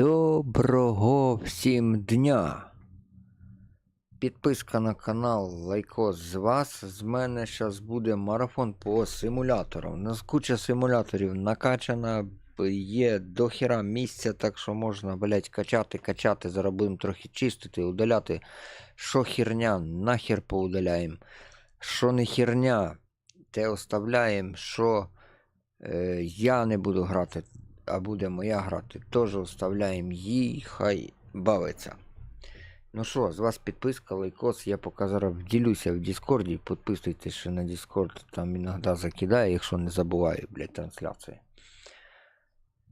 Доброго всім дня! Підписка на канал Лайкос з вас. З мене зараз буде марафон по симуляторам. У нас куча симуляторів накачана, є дохіра місця, так що можна, блять, качати, качати. Зараз будемо трохи чистити, удаляти. Що херня, нахер поудаляємо. Що не херня, те оставляємо, що е, я не буду грати, а буде моя грати, теж оставляємо їй, хай бавиться. Ну що, з вас підписка, лайкос. Я поки зараз вділюся в Діскорді. Підписуйтесь ще на Діскорд, там іноді закидаю, якщо не забуваю, блядь, трансляції.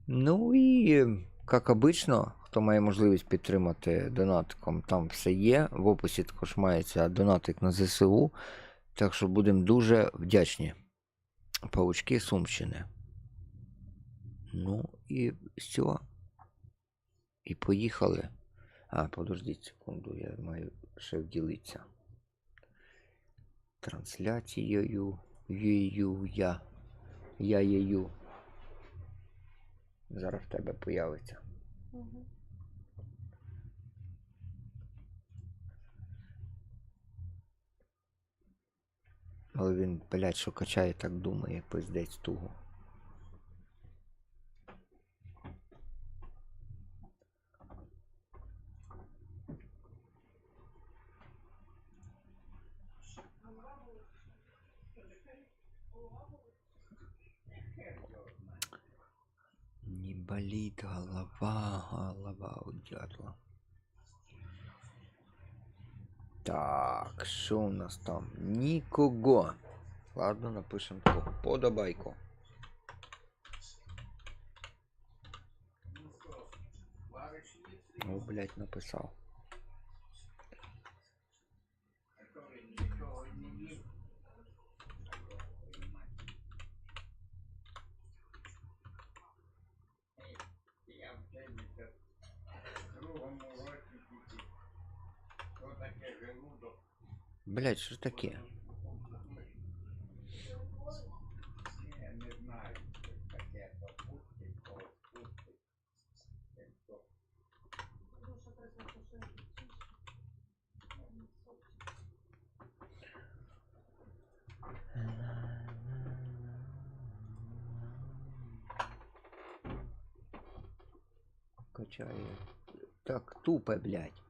Ну і, як обично, хто має можливість підтримати донатиком, там все є. В описі також мається донатик на ЗСУ. Так що будемо дуже вдячні. Павучки Сумщини. Ну і все. І поїхали. А, подождіть секунду, я маю ще вділитися. Трансляцією. Ю, я. Я єю. Зараз в тебе появиться. Мгм. Але він, блядь, що качає, так думає, пиздець туго. Не болит голова, голова у дятла. Так, що у нас там? Нікого. Ладно, напишемо таку подобайку. О, блядь, написав. Блядь, що таке? Качає. Так, тупе, блядь.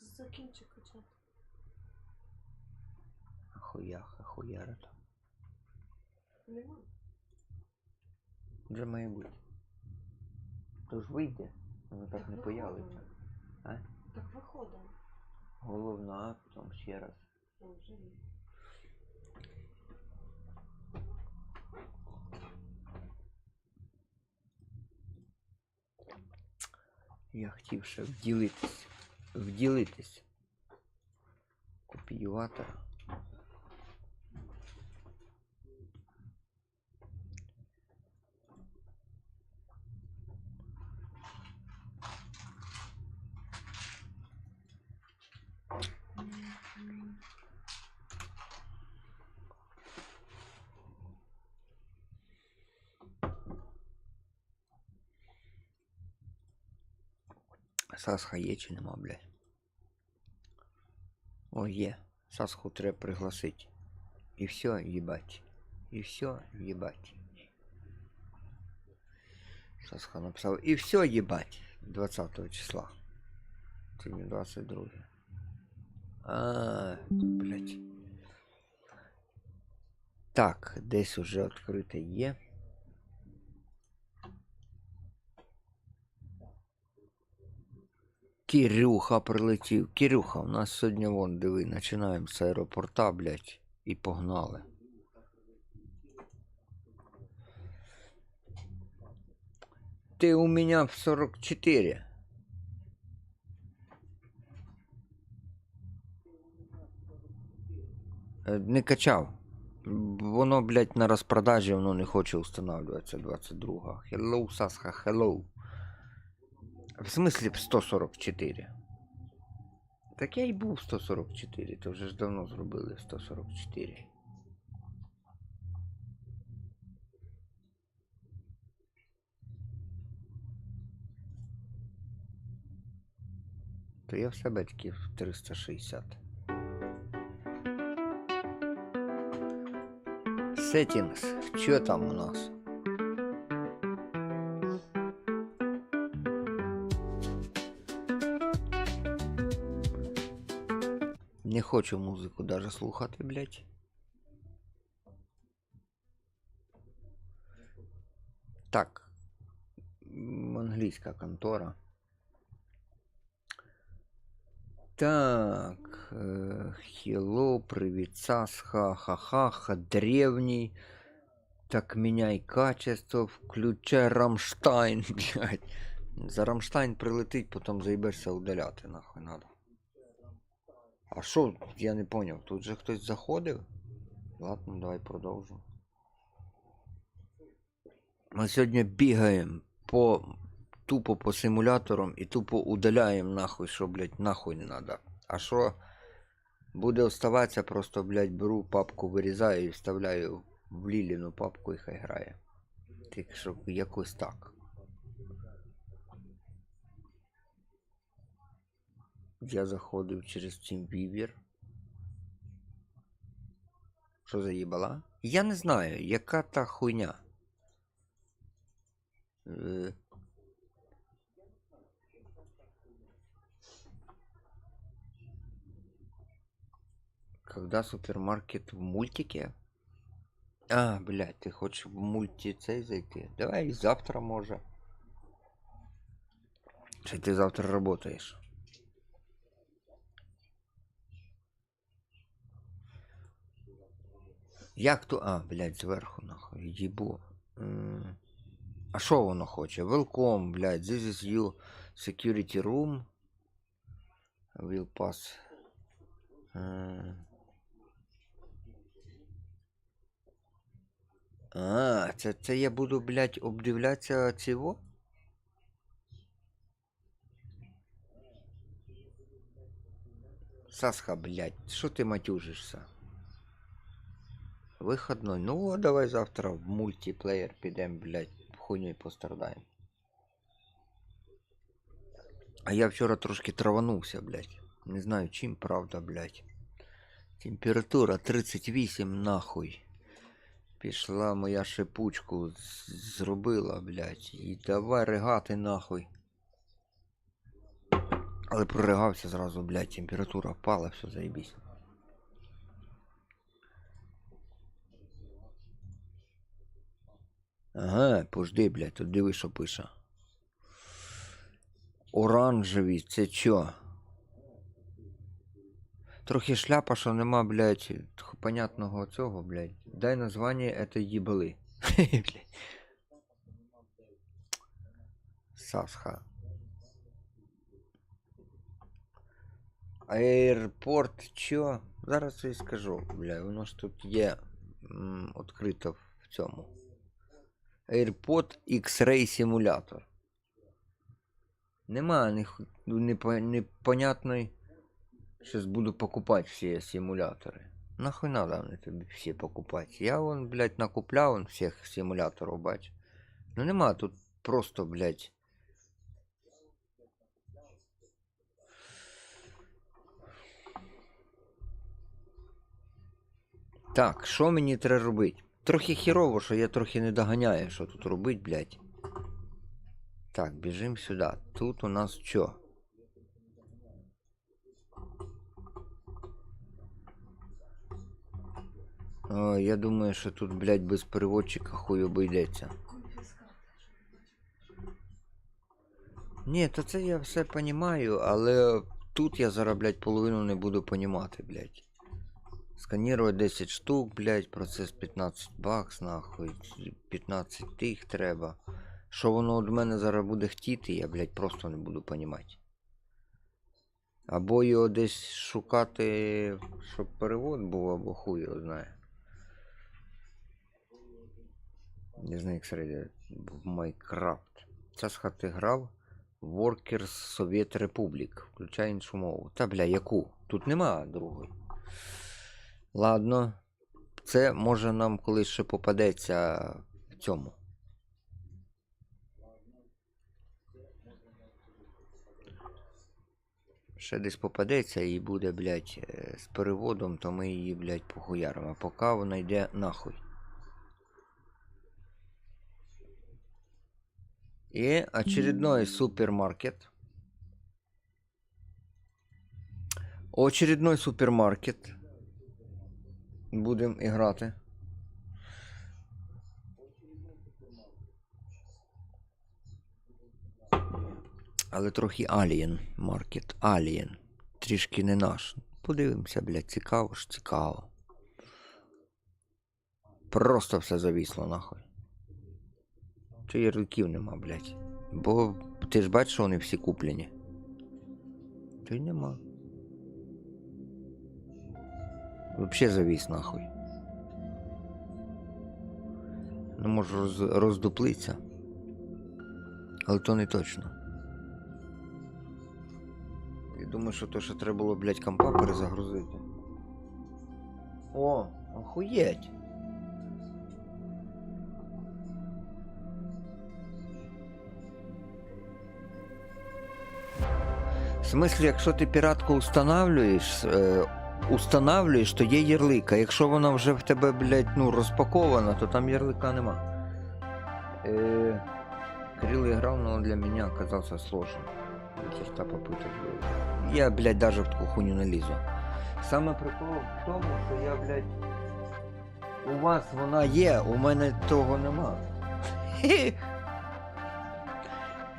Закінчи качати. Ахуях, ахуяра там. Нема. Вже має бути. Тож вийде, воно так не появиться. А? Так виходимо. Головна, потім ще раз. Вже є. Я хотів ще вділитись. Вділитись. Копіювати. Сасха є чи нема, блядь? О, є. Сасху треба пригласити. І все, їбать. І все, їбать. Сасха написав. І все, їбать. 20 числа. Сьогодні 22. А, блядь. Так, десь уже відкрите є. Кирюха прилетів. Кирюха, у нас сьогодні вон, диви, починаємо з аеропорта, блядь, і погнали. Ти у меня в 44. Е, Не качав. Воно, блядь, на розпродажі, воно не хоче встановлюватися 22. Hello, Сасха, hello. В смислі б 144. Так я й був 144, то вже давно зробили 144. То я в себе таки в 360. Settings. Що там у нас? Не хочу музику даже слухати, блядь. Так. Англійська контора. Так. э, Hello, привет, Сас, ха-ха-ха, древний. Так меняй качество, включай Рамштайн, блядь. За Рамштайн прилетить, потім заїбешся удаляти, нахуй надо. А що, я не поняв, тут же хтось заходив? Ладно, давай продовжимо. Ми сьогодні бігаємо по тупо по симуляторам і тупо удаляємо нахуй, що, блядь, нахуй не надо. А що буде оставатися, просто, блядь, беру папку, вирізаю і вставляю в Ліліну папку і хай грає. Так що якось так. Я заходив через TeamViewer. Що заїбала? Я не знаю, яка та хуйня. Е, Когда супермаркет в мультике? А, блядь, ти хочеш в мульті цей зайти? Давай завтра може. Чи ти завтра работаєш? Як то. А, блядь, зверху нахуй, їбу. А що воно хоче? Welcome, блядь, this is you security room. Will pass. А, це, це я буду, блядь, обдивлятися цього? Сасха, блядь, що ти матюжишся? Виходной. Ну, от давай завтра в мультиплеєр підемо, блядь, хуйню пострадаємо. А я вчора трошки траванувся, блядь. Не знаю чим, правда, блядь. Температура 38 нахуй. Пішла моя шипучку, зробила, блядь. І давай ригати нахуй. Але проригався зразу, блядь, температура впала, все заебись. Ага, пожди, блядь, тут диви, що пише. Оранжеві, це чо? Трохи шляпа, що нема, блядь, понятного цього, блядь. Дай названня этой їбали. Сасха. Аеропорт, чо? Зараз я скажу, бля, воно ж тут є відкрито в цьому. AirPod X-Ray симулятор. Нема них, непо- непонятної. Сейчас буду покупать все симуляторы. Нахуй надо вони тобі всі покупати? Я вон, блядь, накупляв вон всіх симуляторів, бач. Ну нема тут просто, блядь. Так, що мені треба робити? Трохи хірово, що я трохи не доганяю, що тут робити, блядь. Так, біжим сюди. Тут у нас що? О, я думаю, що тут, блядь, без переводчика хуй обійдеться. Ні, то це я все понімаю, але тут я зараз, блядь, половину не буду понімати, блядь. Сканірувати 10 штук, блядь, процес 15 бакс, нахуй. 15 тих треба. Що воно від мене зараз буде хотіти, я, блядь, просто не буду понімати. Або його десь шукати, щоб перевод був, або хуй його знає. Не знаю, як серед в Майнкрафт. Це з хати грав Workers Soviet Republic. Включай іншу мову. Та бля, яку? Тут нема другої. Ладно. Це може нам колись ще попадеться в цьому. Ще десь попадеться і буде, блядь, е, з переводом, то ми її, блядь, похуяримо. А поки вона йде нахуй. І очередной супермаркет. Очередной супермаркет. Будемо іграти. Але трохи Alien Market. Alien. Трішки не наш. Подивимося, блядь, цікаво ж, цікаво. Просто все завісло, нахуй. Чи ярликів нема, блядь. Бо ти ж бачиш, вони всі куплені. Та нема. Вообще завіс нахуй. Не можу роз, роздуплитися. Але то не точно. Я думаю, що то, що треба було, блядь, компа перезагрузити. О, охуєть. В смислі, якщо ти піратку устанавлюєш, е, устанавлюєш, то є ярлика. Якщо вона вже в тебе, блядь, ну, розпакована, то там ярлика нема. Е, Кирилл играл, но он для меня оказался сложным. Черта попыток было. Я, блядь, даже в такую хуйню не лізу. Саме прикол в тому, що я, блядь, у вас вона є, у мене того нема.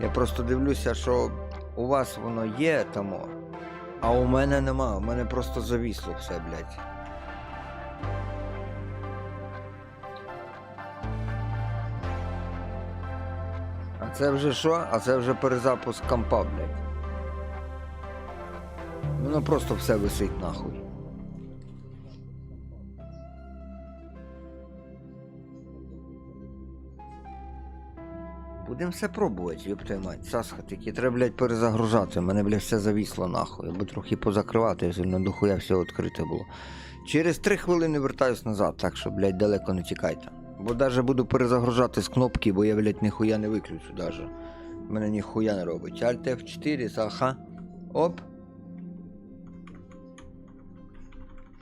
Я просто дивлюся, що у вас воно є тому, а у мене нема. У мене просто завісло все, блядь. А це вже що? А це вже перезапуск компа, блядь. Воно просто все висить нахуй. Будем все пробувати, твою мать. Сасха таки, треба, блядь, перезагружати. Мене, блядь, все завісло нахуй. Або трохи позакривати, сильно дохуя все відкрите було. Через три хвилини вертаюсь назад, так що, блядь, далеко не тікайте. Бо даже буду перезагружати з кнопки, бо я, блядь, ніхуя не виключу даже. Мене ніхуя не робить. Alt F4, саха. Оп.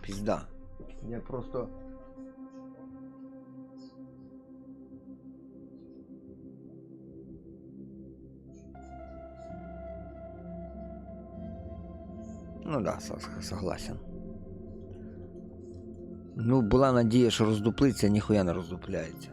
Пізда. Я просто. Ну да, согласен. Ну, була надія, що роздуплиться, ніхуя не роздупляється.